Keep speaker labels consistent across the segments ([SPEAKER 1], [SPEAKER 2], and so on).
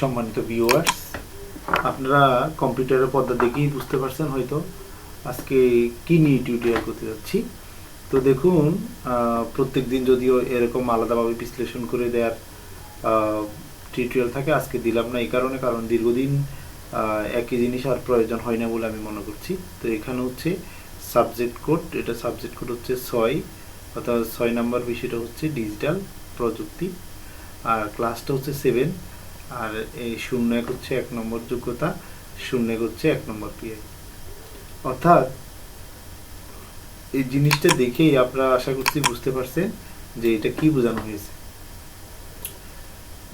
[SPEAKER 1] সম্মানিত ভিউয়ার্স আপনারা কম্পিউটারের পর্দা দেখেই বুঝতে পারছেন হয়তো আজকে কি নিয়ে টিউটোরিয়াল করতে যাচ্ছি। তো দেখুন প্রত্যেক দিন যদিও এরকম আলাদাভাবে বিশ্লেষণ করে দেওয়ার টিউটোরিয়াল থাকে, আজকে দিলাম না এই কারণে, কারণ দীর্ঘদিন একই জিনিস আর প্রয়োজন হয় না বলে আমি মনে করছি। তো এখানে হচ্ছে সাবজেক্ট কোড এটা সাবজেক্ট কোড হচ্ছে ছয়, অর্থাৎ ছয় নাম্বার বিষয়টা হচ্ছে ডিজিটাল প্রযুক্তি, আর ক্লাসটা হচ্ছে সেভেন আর এই শূন্য এক হচ্ছে এক নম্বর যোগ্যতা, শূন্য এক হচ্ছে এক নম্বর পিআই অর্থাৎ এই জিনিসটা দেখেই আপনারা আশা করছি বুঝতে পারছেন যে এটা কি বোঝানো হয়েছে।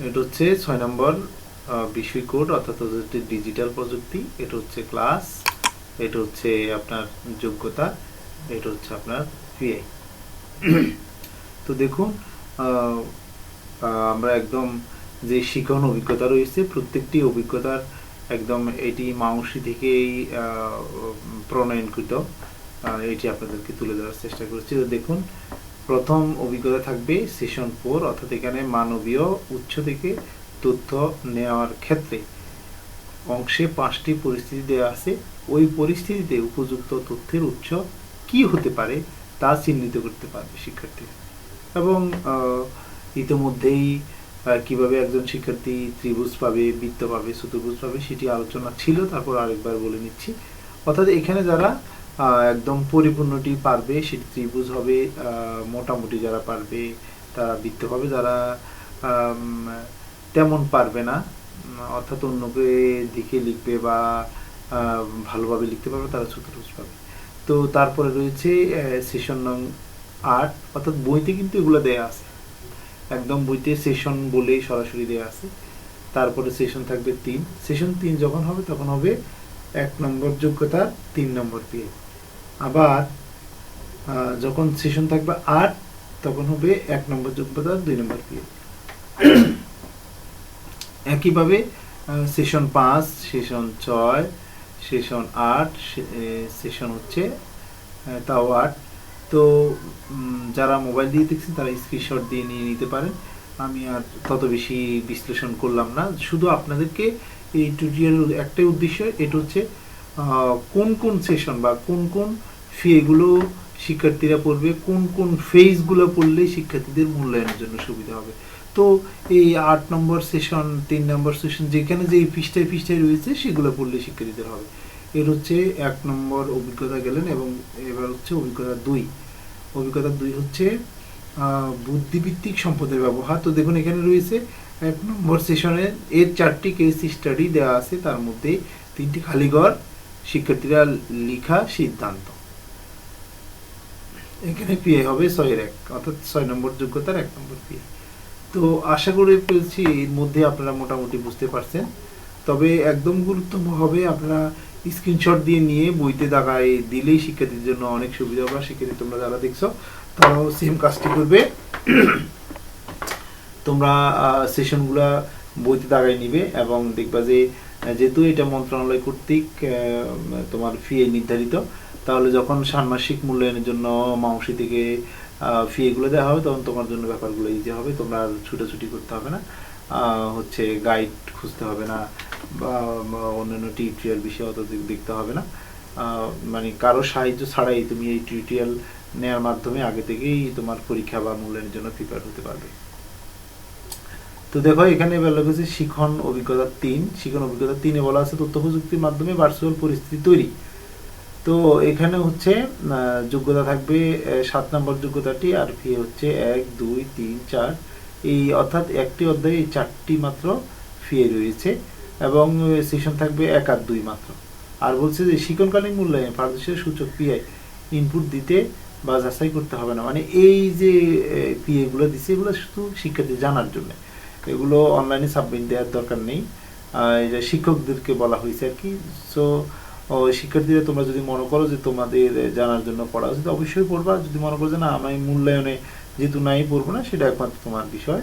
[SPEAKER 1] এটা হচ্ছে ছয় নম্বর বিষয় কোড, অর্থাৎ হচ্ছে ডিজিটাল প্রযুক্তি, এটা হচ্ছে ক্লাস এটা হচ্ছে আপনার যোগ্যতা, এটা হচ্ছে আপনার পিআই তো দেখুন আমরা একদম যে শিখন অভিজ্ঞতা রয়েছে, প্রত্যেকটি অভিজ্ঞতার একদম এটি মাউসি থেকেই প্রণয়নকৃত। এটি আপনাদেরকে তুলে ধরার চেষ্টা করেছি। তো দেখুন, প্রথম অভিজ্ঞতা থাকবে সেশন ফোর অর্থাৎ এখানে মানবীয় উৎস থেকে তথ্য নেওয়ার ক্ষেত্রে। অংশে পাঁচটি পরিস্থিতি দেওয়া আছে। ওই পরিস্থিতিতে উপযুক্ত তথ্যের উৎস কি হতে পারে তা চিহ্নিত করতে পারবে শিক্ষার্থী এবং ইতিমধ্যেই কীভাবে একজন শিক্ষার্থী ত্রিভুজ পাবে, বৃত্ত পাবে চতুর্ভুজ পাবে সেটি আলোচনা ছিল, তারপর আরেকবার বলে নিচ্ছি। অর্থাৎ এখানে যারা একদম পরিপূর্ণটি পারবে, সেটি ত্রিভুজ হবে মোটামুটি যারা পারবে, তারা বৃত্ত পাবে, যারা তেমন পারবে না অর্থাৎ অন্যকে দিকে লিখবে বা ভালোভাবে লিখতে পারবে, তারা চতুর্ভুজ পাবে। তো তারপরে রয়েছে সেশন নং আট, অর্থাৎ বইতে কিন্তু এগুলো দেয়া আছে। একদম বইতে সেশন বলেই সরাসরি দেওয়া আছে। তারপরে সেশন থাকবে তিন। সেশন তিন যখন হবে, তখন হবে এক নম্বর যোগ্যতা, তিন নম্বর পিএ আবার যখন সেশন থাকবে আট, তখন হবে এক নম্বর যোগ্যতা, দুই নম্বর পিএ একইভাবে সেশন পাঁচ সেশন ছয় সেশন আট সেশন হচ্ছে তাও আট। তো যারা মোবাইল দিয়ে দেখছেন, তারা স্ক্রিনশট দিয়ে নিয়ে নিতে পারেন। আমি আর তত বেশি বিশ্লেষণ করলাম না। শুধু আপনাদেরকে এই টিউটোরিয়াল একটাই উদ্দেশ্য, এটা হচ্ছে কোন কোন সেশন বা কোন কোন ফিগুলো শিক্ষার্থীরা পড়বে, কোন কোন ফেজগুলো পড়লে শিক্ষার্থীদের মূল্যায়নের জন্য সুবিধা হবে। তো, এই আট নম্বর সেশন তিন নম্বর সেশন যেখানে যে পৃষ্ঠায় পৃষ্ঠায় রয়েছে, সেগুলো পড়লে শিক্ষার্থীদের হবে। এর হচ্ছে এক নম্বর অভিজ্ঞতা গেলেন এবং এবার হচ্ছে অভিজ্ঞতা দুই। অভিজ্ঞতা দুই হচ্ছে বুদ্ধিভিত্তিক সম্পদের ব্যবহার। তো দেখুন, এখানে রয়েছে, এক নম্বর সেশনে এর চারটি কেস স্টাডি দেওয়া আছে। তার মধ্যে তিনটি খালিঘর শিক্ষার্থীরা লিখা সিদ্ধান্ত। এখানে পিএ হবে ছয়ের এক, অর্থাৎ ছয় নম্বর যোগ্যতার এক নম্বর পিএ তো আশা করি পেয়েছি এর মধ্যে আপনারা মোটামুটি বুঝতে পারছেন। তবে একদম গুরুত্বপূর্ণ হবে, আপনারা স্ক্রিনশট দিয়ে নিয়ে বইতে দাগায় দিলেই শিক্ষার্থীর জন্য অনেক সুবিধা হবে শিক্ষার্থী তোমরা যারা দেখছ, তারাও সেম কাজটি করবে। তোমরা সেশনগুলা বইতে দাগায় নিবে এবং দেখবা যে যেহেতু এটা মন্ত্রণালয় কর্তৃক তোমার ফি নির্ধারিত, তাহলে যখন ষান্মাসিক মূল্যায়নের জন্য মাউসি থেকে ফি এগুলো দেওয়া হবে, তখন তোমার জন্য ব্যাপারগুলো ইজি হবে, তোমরা ছুটাছুটি করতে হবে না। হচ্ছে গাইড খুঁজতে হবে না, বা অন্যান্য টিউটোরিয়াল বিষয়ে অত দেখতে হবে না। মানে কারও সাহায্য ছাড়াই তুমি এই টিউটোরিয়াল নেওয়ার মাধ্যমে আগে থেকেই তোমার পরীক্ষা বা মূল্যায়নের জন্য প্রিপেয়ার হতে পারবে। তো দেখো, এখানে বলা হয়েছে শিখন অভিজ্ঞতা তিন। শিখন অভিজ্ঞতা তিনে বলা আছে তথ্য প্রযুক্তির মাধ্যমে ভার্চুয়াল পরিস্থিতি তৈরি। তো এখানে হচ্ছে যোগ্যতা থাকবে সাত নম্বর যোগ্যতাটি, আর ফি হচ্ছে এক, দুই, তিন, চার। এই অর্থাৎ একটি অধ্যায়ে এই চারটি মাত্র ফি রয়েছে এবং সেশন থাকবে এক আর দুই মাত্র। আর বলছে যে শিক্ষণকালীন মূল্যায়ন পারদর্শিতা সূচক পিআই ইনপুট দিতে বা যাচাই করতে হবে না। মানে এই যে পিএ গুলো দিচ্ছে এগুলো শুধু শিক্ষার্থী জানার জন্য। এগুলো অনলাইনে সাবমিট দেওয়ার দরকার নেই। এটা শিক্ষকদেরকে বলা হয়েছে আর কি। সো শিক্ষার্থীরা তোমরা যদি মনে করো যে তোমাদের জানার জন্য পড়া উচিত, অবশ্যই পড়বা। যদি মনে করো যে না, আমি মূল্যায়নে যেহেতু নাই, পড়ব না, সেটা একমাত্র তোমার বিষয়।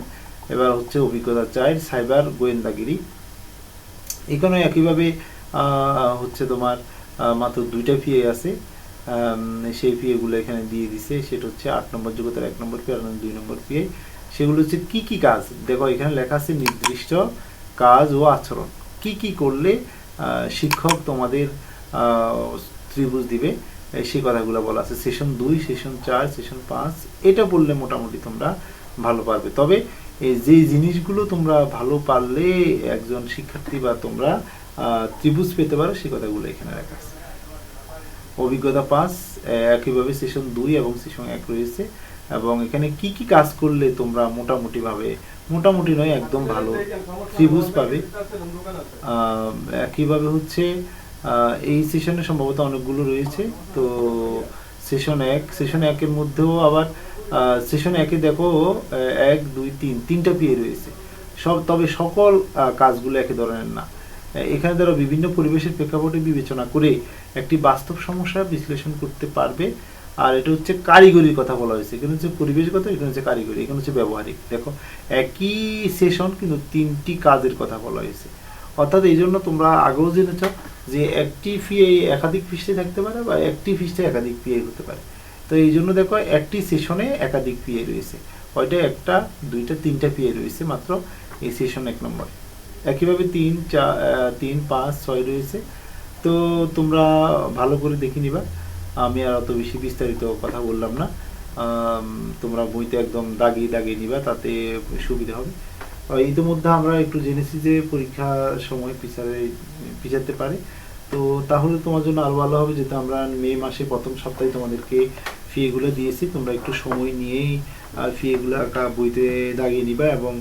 [SPEAKER 1] এবার হচ্ছে অভিজ্ঞতা চাই, সাইবার গোয়েন্দাগিরি। এখানে একইভাবে হচ্ছে তোমার মাত্র দুইটা পিএ আছে। সেই পিএগুলো এখানে দিয়ে দিছে, সেটা হচ্ছে আট নম্বর যোগ্যতার এক নম্বর পিএ আর দুই নম্বর ফিয়ে সেগুলো হচ্ছে কি কি কাজ? দেখো, এখানে লেখা আছে নির্দিষ্ট কাজ ও আচরণ। কি কি করলে শিক্ষক তোমাদের ত্রিভুজ দিবে? সেই কথাগুলো বলা আছে। সেশন দুই সেশন চার সেশন পাঁচ, এটা পড়লে মোটামুটি তোমরা ভালো পারবে। তবে এই যে জিনিসগুলো তোমরা ভালো পারলে একজন শিক্ষার্থী বা তোমরা ত্রিভুজ পেতে পারো, সেই কথাগুলো এখানে রাখা আছে। অভিজ্ঞতা পাস একইভাবে সেশন দুই এবং সেশন এক রয়েছে এবং এখানে কি কি কাজ করলে তোমরা মোটামুটি ভাবে মোটামুটি নয়, একদম ভালো ত্রিভুজ পাবে। একইভাবে হচ্ছে এই সেশনে সম্ভবত অনেকগুলো রয়েছে। তো সেশন এক সেশন একের মধ্যেও আবার সেশন একে দেখো এক, দুই, তিন, তিনটা পিএ রয়েছে। সব, তবে সকল কাজগুলো একই ধরনের না। এখানে তারা বিভিন্ন পরিবেশের প্রেক্ষাপটে বিবেচনা করে একটি বাস্তব সমস্যা বিশ্লেষণ করতে পারবে। আর এটা হচ্ছে কারিগরির কথা বলা হয়েছে। এখানে হচ্ছে পরিবেশগত, এখানে হচ্ছে কারিগরি, এখানে হচ্ছে ব্যবহারিক। দেখো, একই সেশন কিন্তু তিনটি কাজের কথা বলা হয়েছে। অর্থাৎ এই জন্য তোমরা আগেও জেনেছ যে একটি ফিএ একাধিক পৃষ্ঠে থাকতে পারে বা একটি পৃষ্ঠে একাধিক পিএ হতে পারে। তো এই জন্য দেখো একটি সেশনে একাধিক পিএ রয়েছে। ওইটা একটা, দুইটা, তিনটা পিএ রয়েছে মাত্র এই সেশন এক নম্বরে। একইভাবে তিন চার তিন, পাঁচ, ছয় রয়েছে। তো তোমরা ভালো করে দেখে নিবা। আমি আর অত বেশি বিস্তারিত কথা বললাম না। তোমরা বইতে একদম দাগিয়ে দাগিয়ে নিবা, তাতে সুবিধা হবে। ইতিমধ্যে আমরা একটু জেনেছি যে পরীক্ষার সময় পিছারে পিছাতে পারে তো তাহলে তোমার জন্য আরও ভালো হবে যেহেতু আমরা মে মাসে প্রথম সপ্তাহে তোমাদেরকে ফি এগুলো দিয়েছি। তোমরা একটু সময় নিয়েই ফি এগুলো বইতে দাগিয়ে নিবা এবং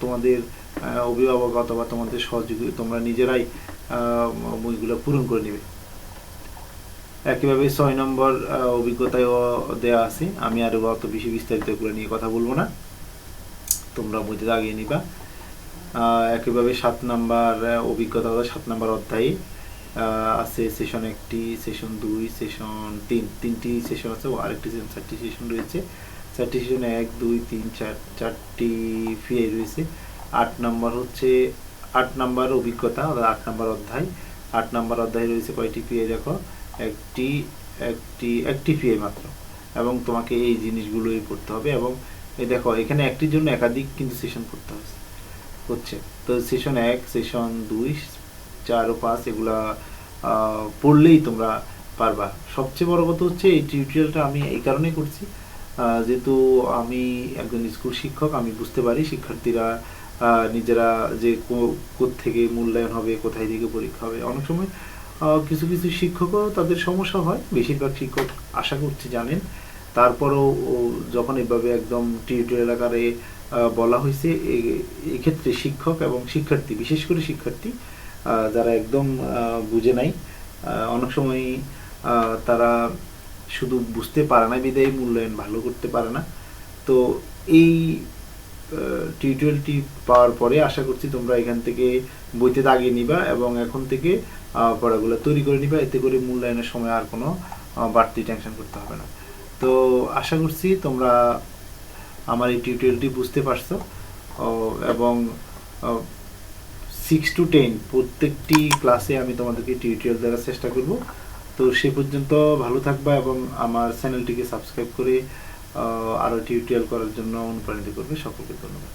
[SPEAKER 1] তোমাদের অভিভাবক অথবা তোমাদের সহযোগী তোমরা নিজেরাই বইগুলো পূরণ করে নেবে। একইভাবে ছয় নম্বর অভিজ্ঞতায়ও দেওয়া আছে। আমি আরও অত বেশি বিস্তারিত এগুলো নিয়ে কথা বলব না। তোমরা বইতে দাগিয়ে নিবা। একইভাবে সাত নাম্বার অভিজ্ঞতা সাত নাম্বার অধ্যায়ে। আছে সেশন একটি সেশন দুই সেশন তিন। তিনটি সেশন আছে, ও আরেকটি সেশন চারটি সেশন রয়েছে। চারটি সেশন এক, দুই, তিন, চার, চারটি ফিআই রয়েছে। আট নাম্বার হচ্ছে, আট নাম্বার অভিজ্ঞতা, অর্থাৎ আট নাম্বার অধ্যায়। আট নাম্বার অধ্যায়ে রয়েছে কয়টি পিএ দেখো? একটি একটি একটি পিএ মাত্র। এবং তোমাকে এই জিনিসগুলোই পড়তে হবে এবং এই দেখো, এখানে একটির জন্য একাধিক কিন্তু সেশন করতে হচ্ছে হচ্ছে। তো সেশন এক সেশন দুই, চার ও পাঁচ এগুলা পড়লেই তোমরা পারবা। সবচেয়ে বড় কথা হচ্ছে এই টিউটোরিয়ালটা আমি এই কারণেই করছি যেহেতু আমি একজন স্কুল শিক্ষক, আমি বুঝতে পারি শিক্ষার্থীরা নিজেরা যে থেকে মূল্যায়ন হবে, কোথায় থেকে পরীক্ষা হবে। অনেক সময় কিছু কিছু শিক্ষকও তাদের সমস্যা হয়। বেশিরভাগ শিক্ষক আশা করছি জানেন তারপরও যখন এভাবে একদম টিউটোরিয়াল আকারে বলা হয়েছে এক্ষেত্রে শিক্ষক এবং শিক্ষার্থী, বিশেষ করে শিক্ষার্থী যারা একদম বুঝে নাই অনেক সময় তারা শুধু বুঝতে পারে না, বিদায় মূল্যায়ন ভালো করতে পারে না। তো এই টিউটোরিয়ালটি পাওয়ার পরে আশা করছি তোমরা এখান থেকে বইতে দাগিয়ে নিবা এবং এখন থেকে পড়াগুলো তৈরি করে নিবা। এতে করে মূল্যায়নের সময় আর কোনো বাড়তি টেনশন করতে হবে না। তো আশা করছি তোমরা আমার এই টিউটোরিয়ালটি বুঝতে পারছ। এবং সিক্স টু টেন প্রত্যেকটি ক্লাসে আমি তোমাদেরকে টিউটোরিয়াল দেওয়ার চেষ্টা করব। তো সে পর্যন্ত ভালো থাকবা এবং আমার চ্যানেলটিকে সাবস্ক্রাইব করে আরও আরও টিউটোরিয়াল করার জন্য অনুপ্রাণিত করবে। সকলকে ধন্যবাদ।